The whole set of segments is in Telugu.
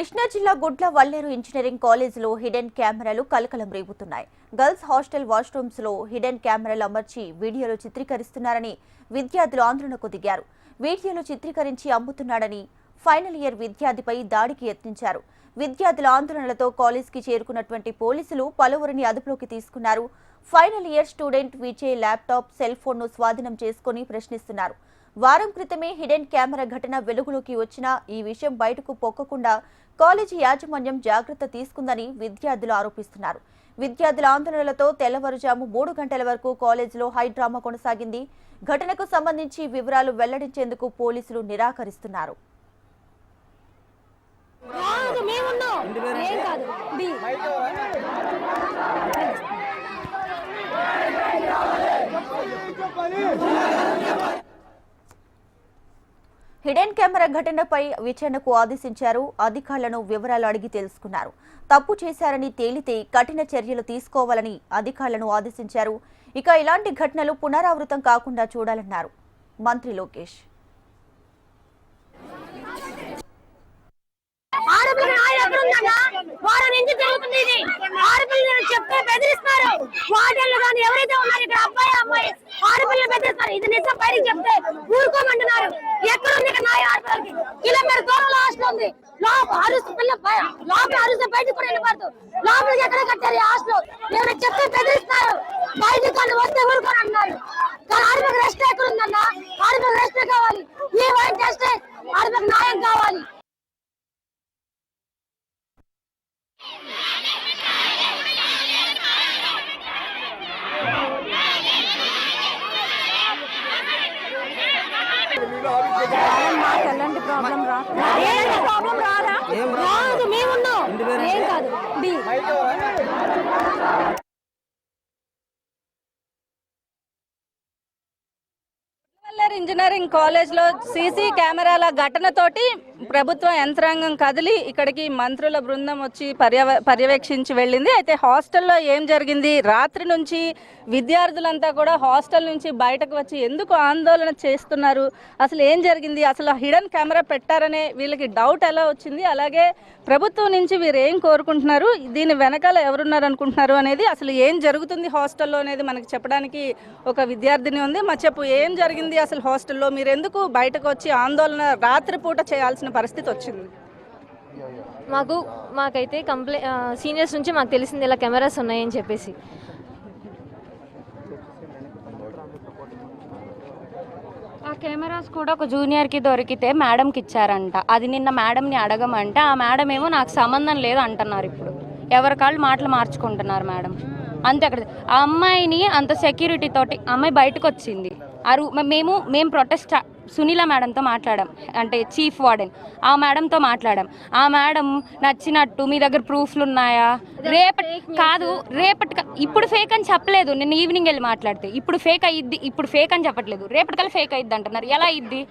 కృష్ణా జిల్లా గుడ్ల వల్లేరు ఇంజనీరింగ్ కాలేజీలో హిడెన్ కెమెరాలు కలకలం రేపుతున్నాయి గర్ల్స్ హాస్టల్ వాష్రూమ్స్లో హిడెన్ కెమెరాలు అమర్చి వీడియోలు చిత్రీకరిస్తున్నారని విద్యార్థులు ఆందోళనకు దిగారు. వీడియోలు చిత్రీకరించి అమ్ముతున్నాడని ఫైనల్ ఇయర్ విద్యార్థిపై దాడికి యత్నించారు. విద్యార్థుల ఆందోళనలతో కాలేజ్కి చేరుకున్నటువంటి పోలీసులు పలువురిని అదుపులోకి తీసుకున్నారు. Final year student Vijay laptop cell ఫోన్ను స్వాధీనం చేసుకుని ప్రశ్నిస్తున్నారు. వారం క్రితమే హిడెన్ కెమెరా ఘటన వెలుగులోకి వచ్చినా ఈ విషయం బయటకు పొక్కకుండా కాలేజీ యాజమాన్యం జాగ్రత్త తీసుకుందని విద్యార్థులు ఆరోపిస్తున్నారు. విద్యార్థుల ఆందోళనలతో తెల్లవారుజాము మూడు గంటల వరకు కాలేజీలో హై డ్రామా కొనసాగింది. ఘటనకు సంబంధించి వివరాలు వెల్లడించేందుకు పోలీసులు నిరాకరిస్తున్నారు. కాదు హిడెన్ కెమెరా ఘటనపై విచారణకు ఆదేశించారు. అధికారులను వివరాలు అడిగి తెలుసుకున్నారు. తప్పు చేశారని తేలితే కఠిన చర్యలు తీసుకోవాలని అధికారులను ఆదేశించారు. ఇక ఇలాంటి ఘటనలు పునరావృతం కాకుండా చూడాలన్నారు. మంత్రి లోకేష్. చెప్తే బెదిరిస్తారు. కానీ ఎవరైతే ఉన్నారు ఇక్కడ అబ్బాయి అమ్మాయి ఆడపిల్లలు బెదిరిస్తారు ఇది నిజం బయటికి చెప్తే ఊరుకోమంటున్నారు. ఎక్కడ ఉంది ఇక్కడ నాయ ఆడపిల్లలకి కిలోమీటర్ దూరంలో హాస్టల్ ఉంది. లోపల అరుస్తు పిల్ల లోపల అరుస్తే బయటకు కూడా వెళ్ళిపోద్దు లోపలికి ఎక్కడ కట్టారు హాస్టల్? మేము చెప్తే బెదిరిస్తారు. బయటకు వస్తే ఊరుకోరు అంటున్నారు కానీ ఆడపిల్ల రెస్ట్ ఎక్కడ ఉందన్నా ఆడపిల్ల రెస్ట్ కావాలి ఈ వైట్ టెస్ట్ ఆడపిల్ల న్యాయం కావాలి ప్రాబ్లం ప్రాబ్లం రాదా రాదు మేమున్నాం. ఏం కాదు. బి ఇంజనీరింగ్ కాలేజ్లో సీసీ కెమెరాల ఘటనతోటి ప్రభుత్వ యంత్రాంగం కదిలి ఇక్కడికి మంత్రుల బృందం వచ్చి పర్యవ పర్యవేక్షించి వెళ్ళింది. అయితే హాస్టల్లో ఏం జరిగింది? రాత్రి నుంచి విద్యార్థులంతా కూడా హాస్టల్ నుంచి బయటకు వచ్చి ఎందుకు ఆందోళన చేస్తున్నారు? అసలు ఏం జరిగింది? అసలు హిడెన్ కెమెరా పెట్టారనే వీళ్ళకి డౌట్ ఎలా వచ్చింది? అలాగే ప్రభుత్వం నుంచి వీరు ఏం కోరుకుంటున్నారు? దీని వెనకాల ఎవరున్నారు అనుకుంటున్నారు అనేది అసలు ఏం జరుగుతుంది హాస్టల్లో అనేది మనకి చెప్పడానికి ఒక విద్యార్థిని ఉంది. మా చెప్పు ఏం జరిగింది అసలు హాస్టల్లో మీరు ఎందుకు బయటకు వచ్చి ఆందోళన రాత్రిపూట చేయాల్సిన పరిస్థితి వచ్చింది? మాకు మాకైతే కంప్లై సీనియర్స్ నుంచి మాకు తెలిసింది ఇలా కెమెరాస్ ఉన్నాయని చెప్పేసి. ఆ కెమెరాస్ కూడా ఒక జూనియర్కి దొరికితే మేడంకి ఇచ్చారంట. అది నిన్న మేడంని అడగమంటే ఆ మేడం ఏమో నాకు సంబంధం లేదు అంటున్నారు ఇప్పుడు. ఎవరి కాళ్ళు మాటలు మార్చుకుంటున్నారు మేడం. అంతే అక్కడ. ఆ అమ్మాయిని అంత సెక్యూరిటీ తోటి అమ్మాయి బయటకు వచ్చింది ఆ రూ మేము మేము ప్రొటెస్ట్ సునీల మేడంతో మాట్లాడాం. అంటే చీఫ్ వార్డెన్. ఆ మేడంతో మాట్లాడాం. ఆ మేడం నచ్చినట్టు మీ దగ్గర ప్రూఫ్లు ఉన్నాయా రేపటి కాదు రేపటి ఇప్పుడు ఫేక్ అని చెప్పలేదు. నిన్న ఈవినింగ్ వెళ్ళి మాట్లాడితే. ఇప్పుడు ఫేక్ అయ్యిద్ది ఇప్పుడు ఫేక్ అని చెప్పట్లేదు. రేపటికల్లా ఫేక్ అయ్యిద్ది అంటున్నారు. ఎలా అయ్యిద్ది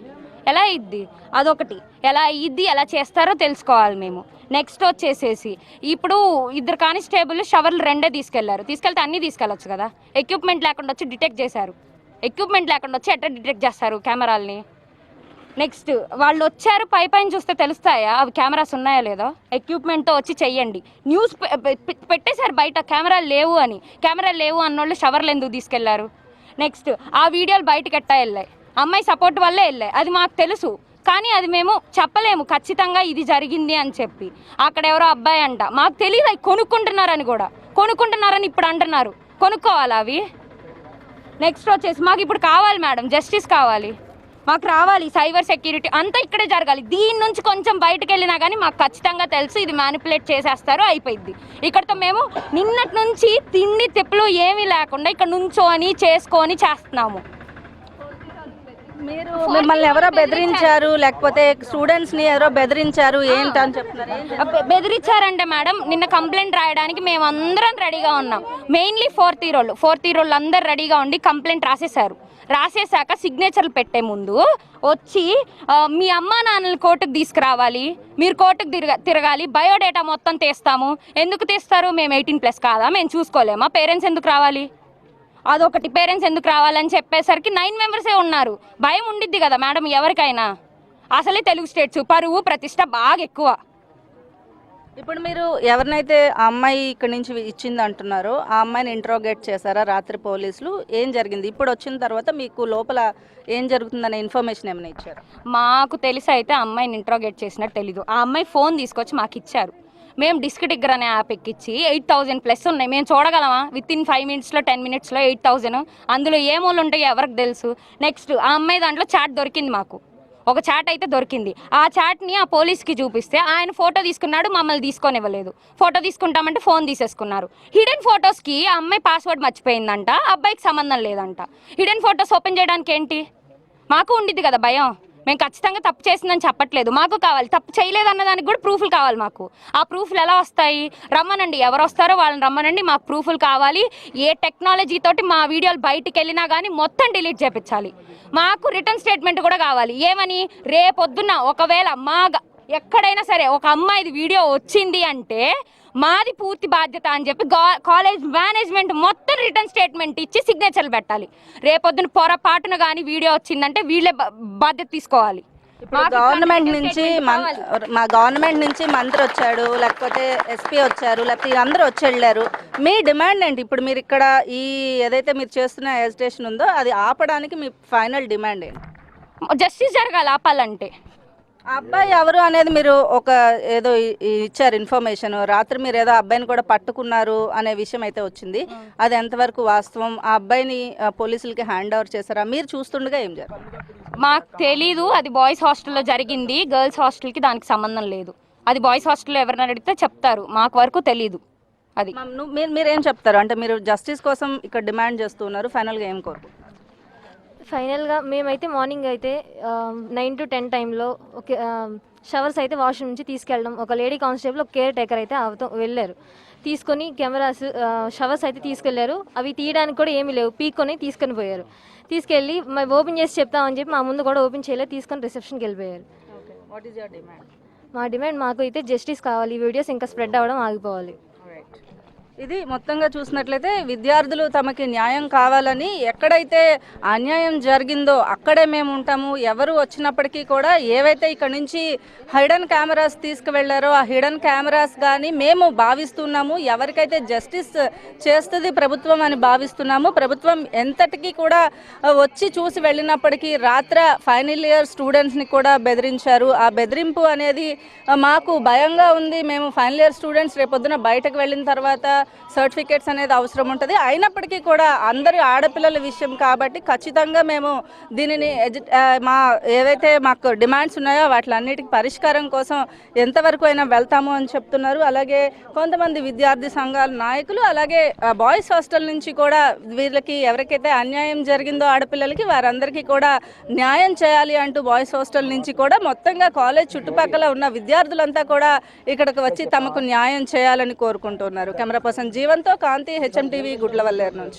ఎలా అయ్యిద్ది అదొకటి. ఎలా అయ్యిద్ది ఎలా చేస్తారో తెలుసుకోవాలి మేము. నెక్స్ట్ వచ్చేసేసి ఇప్పుడు ఇద్దరు కానిస్టేబుల్ షవర్లు రెండే తీసుకెళ్ళారు. తీసుకెళ్తే అన్నీ తీసుకెళ్ళొచ్చు కదా. ఎక్విప్మెంట్ లేకుండా వచ్చి డిటెక్ట్ చేశారు. ఎక్విప్మెంట్ లేకుండా వచ్చి ఎట్లా డిటెక్ట్ చేస్తారు కెమెరాల్ని? నెక్స్ట్ వాళ్ళు వచ్చారు పై పైన చూస్తే తెలుస్తాయా? అవి కెమెరాస్ ఉన్నాయా లేదో? ఎక్విప్మెంట్తో వచ్చి చెయ్యండి. న్యూస్ పె- పెట్టేశారు బయట కెమెరాలు లేవు అని. కెమెరాలు లేవు అన్నోళ్ళు షవర్లు ఎందుకు తీసుకెళ్ళారు? నెక్స్ట్ ఆ వీడియోలు బయటకు ఎట్టా వెళ్ళాయి? అమ్మాయి సపోర్ట్ వల్లే వెళ్ళాయి. అది మాకు తెలుసు. కానీ అది మేము చెప్పలేము. ఖచ్చితంగా ఇది జరిగింది అని చెప్పి. అక్కడ ఎవరో అబ్బాయి అంట. మాకు తెలియదు అవి కొనుక్కుంటున్నారని కూడా. కొనుక్కుంటున్నారని ఇప్పుడు అంటున్నారు. కొనుక్కోవాలా అవి? నెక్స్ట్ వచ్చేసి మాకు ఇప్పుడు కావాలి మేడం జస్టిస్ కావాలి. మాకు రావాలి సైబర్ సెక్యూరిటీ అంతా ఇక్కడే జరగాలి. దీని నుంచి కొంచెం బయటకు వెళ్ళినా కానీ మాకు ఖచ్చితంగా తెలుసు ఇది మ్యానిపులేట్ చేసేస్తారు అయిపోయింది ఇక్కడతో మేము నిన్నటి నుంచి తిండి తిప్పులు ఏమీ లేకుండా ఇక్కడ నుంచోని చేసుకొని చేస్తున్నాము. మీరు మిమ్మల్ని ఎవరో బెదిరించారు. లేకపోతే స్టూడెంట్స్ని ఎవరో బెదిరించారు ఏంటని చెప్తున్నారు? బెదిరించారంటే మేడం నిన్న కంప్లైంట్ రాయడానికి మేము అందరం రెడీగా ఉన్నాం. మెయిన్లీ ఫోర్త్ ఇయర్ వాళ్ళు ఫోర్త్ ఇయర్ వాళ్ళు అందరు రెడీగా ఉండి కంప్లైంట్ రాసేశారు. రాసేసాక సిగ్నేచర్లు పెట్టే ముందు వచ్చి మీ అమ్మా నాన్నని కోర్టుకు తీసుకురావాలి మీరు కోర్టుకు తిరగ తిరగాలి బయోడేటా మొత్తం తీస్తాము. ఎందుకు తీస్తారు? మేము ఎయిటీన్ ప్లస్ కాదా? మేము చూసుకోలేమా? పేరెంట్స్ ఎందుకు రావాలి? అదొకటి పేరెంట్స్ ఎందుకు రావాలని చెప్పేసరికి నైన్ మెంబర్సే ఉన్నారు. భయం ఉండిద్ది కదా మేడం ఎవరికైనా. అసలే తెలుగు స్టేట్స్ పరువు ప్రతిష్ట బాగా ఎక్కువ. ఇప్పుడు మీరు ఎవరినైతే ఆ అమ్మాయి ఇక్కడి నుంచి ఇచ్చింది అంటున్నారో ఆ అమ్మాయిని ఇంట్రోగేట్ చేశారా రాత్రి పోలీసులు? ఏం జరిగింది? ఇప్పుడు వచ్చిన తర్వాత మీకు లోపల ఏం జరుగుతుందనే ఇన్ఫర్మేషన్ ఏమైనా ఇచ్చారు? మాకు తెలిసి అయితే అమ్మాయిని ఇంట్రోగేట్ చేసినట్టు తెలీదు. ఆ అమ్మాయి ఫోన్ తీసుకొచ్చి మాకు ఇచ్చారు. మేము డిస్క్ టిగ్గర్ అనే యాప్ ఎక్కించి ఎయిట్ థౌజండ్ ప్లస్ ఉన్నాయి. మేము చూడగలమా? విత్ ఇన్ ఫైవ్ మినిట్స్లో టెన్ మినిట్స్లో ఎయిట్ థౌజండ్. అందులో ఏమోళ్ళు ఉంటాయో ఎవరికి తెలుసు. నెక్స్ట్ ఆ అమ్మాయి దాంట్లో చాట్ దొరికింది మాకు. ఒక చాట్ అయితే దొరికింది. ఆ చాట్ని ఆ పోలీస్కి చూపిస్తే ఆయన ఫోటో తీసుకున్నాడు మమ్మల్ని తీసుకొనివ్వలేదు. ఫోటో తీసుకుంటామంటే ఫోన్ తీసేసుకున్నారు. హిడెన్ ఫొటోస్కి ఆ అమ్మాయి పాస్వర్డ్ మర్చిపోయిందంట అబ్బాయికి సంబంధం లేదంట. హిడెన్ ఫొటోస్ ఓపెన్ చేయడానికి ఏంటి? మాకు ఉండిద్ది కదా భయం. మేము ఖచ్చితంగా తప్పు చేసిందని చెప్పట్లేదు. మాకు కావాలి. తప్పు చేయలేదు అన్న దానికి కూడా ప్రూఫ్లు కావాలి మాకు. ఆ ప్రూఫ్లు ఎలా వస్తాయి? రమ్మనండి. ఎవరు వస్తారో వాళ్ళని రమ్మనండి. మాకు ప్రూఫ్లు కావాలి. ఏ టెక్నాలజీ తోటి మా వీడియోలు బయటికి వెళ్ళినా కానీ మొత్తం డిలీట్ చేపించాలి. మాకు రిటర్న్ స్టేట్మెంట్ కూడా కావాలి. ఏమని? రేపొద్దున ఒకవేళ మా ఎక్కడైనా సరే ఒక అమ్మాయిది వీడియో వచ్చింది అంటే మాది పూర్తి బాధ్యత అని చెప్పి కాలేజ్ మేనేజ్మెంట్ మొత్తం రిటర్న్ స్టేట్మెంట్ ఇచ్చి సిగ్నేచర్లు పెట్టాలి. రేపొద్దున పొరపాటున కానీ వీడియో వచ్చిందంటే వీళ్ళే బాధ్యత తీసుకోవాలి. గవర్నమెంట్ నుంచి. మా గవర్నమెంట్ నుంచి మంత్రి వచ్చాడు లేకపోతే ఎస్పీ వచ్చారు లేకపోతే అందరూ వచ్చి వెళ్ళారు. మీ డిమాండ్ ఏంటి? ఇప్పుడు మీరు ఇక్కడ ఈ ఏదైతే మీరు చేస్తున్న ఎజిటేషన్ ఉందో అది ఆపడానికి మీ ఫైనల్ డిమాండ్ ఏంటి? జస్టిస్ జరగాలి ఆపాలంటే. అబ్బాయి ఎవరు అనేది మీరు ఒక ఏదో ఇచ్చారు ఇన్ఫర్మేషన్ రాత్రి మీరు ఏదో అబ్బాయిని కూడా పట్టుకున్నారు అనే విషయం అయితే వచ్చింది. అది ఎంతవరకు వాస్తవం? ఆ అబ్బాయిని పోలీసులకి హ్యాండ్ ఓవర్ చేశారా? మీరు చూస్తుండగా ఏం జరిగింది? మాకు తెలీదు. అది బాయ్స్ హాస్టల్లో జరిగింది. గర్ల్స్ హాస్టల్కి దానికి సంబంధం లేదు. అది బాయ్స్ హాస్టల్లో ఎవరిని అడిగితే చెప్తారు. మాకు వరకు తెలీదు. అది. మీరు మీరు ఏం చెప్తారు? అంటే మీరు జస్టిస్ కోసం ఇక్కడ డిమాండ్ చేస్తున్నారు ఫైనల్గా ఏం కోరుకుంటారు ఫైనల్గా మేమైతే మార్నింగ్ అయితే nine to ten time okay showers అయితే వాష్రూమ్ నుంచి తీసుకెళ్ళడం. ఒక లేడీ కానిస్టేబుల్ ఒక కేర్ టేకర్ అయితే ఆవుతో వెళ్ళారు. తీసుకొని కెమెరాస్ షవర్స్ అయితే తీసుకెళ్ళారు అవి తీయడానికి కూడా ఏమీ లేవు. పీక్కొని తీసుకొని పోయారు. తీసుకెళ్ళి మరి ఓపెన్ చేసి చెప్తామని చెప్పి మా ముందు కూడా ఓపెన్ చేయలేదు. తీసుకొని రిసెప్షన్కి వెళ్ళిపోయారు. మా డిమాండ్ మాకు అయితే జస్టిస్ కావాలి. ఈ వీడియోస్ ఇంకా స్ప్రెడ్ అవ్వడం ఆగిపోవాలి. ఇది మొత్తంగా చూసినట్లయితే విద్యార్థులు తమకి న్యాయం కావాలని ఎక్కడైతే అన్యాయం జరిగిందో అక్కడే మేము ఉంటాము. ఎవరు వచ్చినప్పటికీ కూడా ఏవైతే ఇక్కడ నుంచి హిడెన్ కెమెరాస్ తీసుకువెళ్ళారో ఆ హిడెన్ కెమెరాస్ కానీ మేము భావిస్తున్నాము. ఎవరికైతే జస్టిస్ చేస్తుంది ప్రభుత్వం అని భావిస్తున్నాము. ప్రభుత్వం ఎంతటికీ కూడా వచ్చి చూసి వెళ్ళినప్పటికీ రాత్ర ఫైనల్ ఇయర్ స్టూడెంట్స్ని కూడా బెదిరించారు. ఆ బెదిరింపు అనేది మాకు భయంగా ఉంది. మేము ఫైనల్ ఇయర్ స్టూడెంట్స్ రేపొద్దున బయటకు వెళ్ళిన తర్వాత సర్టిఫికేట్స్ అనేది అవసరం ఉంటుంది. అయినప్పటికీ కూడా అందరి ఆడపిల్లల విషయం కాబట్టి ఖచ్చితంగా మేము దీనిని మా ఏవైతే మాకు డిమాండ్స్ ఉన్నాయో వాటిలన్నిటికి పరిష్కారం కోసం ఎంతవరకు అయినా వెళ్తాము అని చెప్తున్నారు. అలాగే కొంతమంది విద్యార్థి సంఘాల నాయకులు అలాగే బాయ్స్ హాస్టల్ నుంచి కూడా వీళ్ళకి ఎవరికైతే అన్యాయం జరిగిందో ఆడపిల్లలకి వారందరికీ కూడా న్యాయం చేయాలి అంటూ బాయ్స్ హాస్టల్ నుంచి కూడా మొత్తంగా కాలేజ్ చుట్టుపక్కల ఉన్న విద్యార్థులంతా కూడా ఇక్కడికి వచ్చి తమకు న్యాయం చేయాలని కోరుకుంటున్నారు. కెమెరా పర్సన్ జీవంతో కాంతి హెచ్ఎం టీవీ గుడ్లవల్లేరు నుంచి.